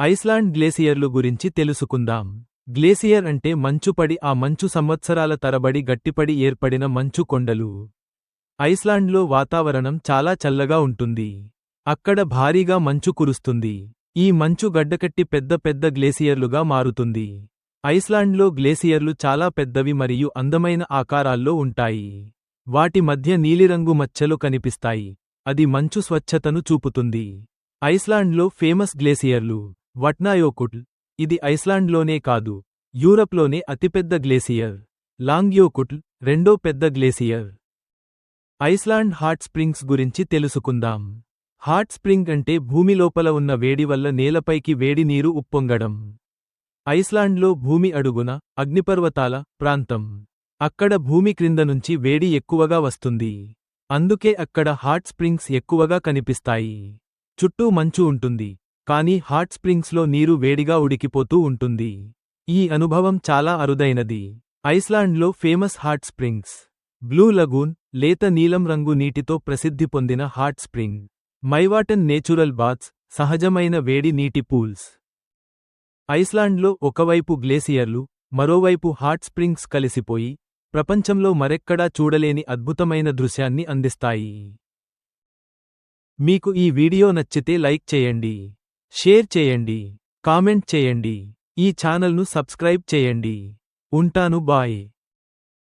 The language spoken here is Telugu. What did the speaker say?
ఐస్లాండ్ గ్లేసియర్లు గురించి తెలుసుకుందాం. గ్లేసియర్ అంటే మంచుపడి ఆ మంచు సంవత్సరాల తరబడి గట్టిపడి ఏర్పడిన మంచు కొండలు. ఐస్లాండ్లో వాతావరణం చాలా చల్లగా ఉంటుంది. అక్కడ భారీగా మంచు కురుస్తుంది. ఈ మంచు గడ్డకట్టి పెద్ద పెద్ద గ్లేసియర్లుగా మారుతుంది. ఐస్లాండ్లో గ్లేసియర్లు చాలా పెద్దవి మరియు అందమైన ఆకారాల్లో ఉంటాయి. వాటి మధ్య నీలిరంగు మచ్చలు కనిపిస్తాయి. అది మంచు స్వచ్ఛతను చూపుతుంది. ఐస్లాండ్లో ఫేమస్ గ్లేసియర్లు వట్నాయోకుట్ల్ ఇది ఐస్లాండ్లోనే కాదు యూరప్లోనే అతిపెద్ద గ్లేసియర్. లాంగ్యోకుట్ల్ రెండో పెద్ద గ్లేసియర్. ఐస్లాండ్ హాట్ స్ప్రింగ్స్ గురించి తెలుసుకుందాం. హాట్ స్ప్రింగ్ అంటే భూమి లోపల ఉన్న వేడి వల్ల నేలపైకి వేడి నీరు ఉప్పొంగడం. ఐస్లాండ్లో భూమి అడుగున అగ్నిపర్వతాల ప్రాంతం. అక్కడ భూమి క్రింద నుంచి వేడి ఎక్కువగా వస్తుంది. అందుకే అక్కడ హాట్ స్ప్రింగ్స్ ఎక్కువగా కనిపిస్తాయి. చుట్టూ మంచు ఉంటుంది. కానీ హాట్ స్ప్రింగ్స్లో నీరు వేడిగా ఉడికిపోతూ ఉంటుంది. ఈ అనుభవం చాలా అరుదైనది. ఐస్లాండ్లో famous hot springs. Blue lagoon లేత నీలం రంగు నీటితో ప్రసిద్ధి పొందిన hot spring. Myvatn natural baths సహజమైన వేడి నీటి పూల్స్. ఐస్లాండ్లో ఒకవైపు గ్లేసియర్లు మరోవైపు హాట్ స్ప్రింగ్స్ కలిసిపోయి ప్రపంచంలో మరెక్కడా చూడలేని అద్భుతమైన దృశ్యాన్ని అందిస్తాయి. మీకు ఈ వీడియో నచ్చితే లైక్ చేయండి. షేర్ చేయండి కామెంట్ చేయండి ఈ ఛానల్ను సబ్స్క్రైబ్ చేయండి. ఉంటాను బాయ్.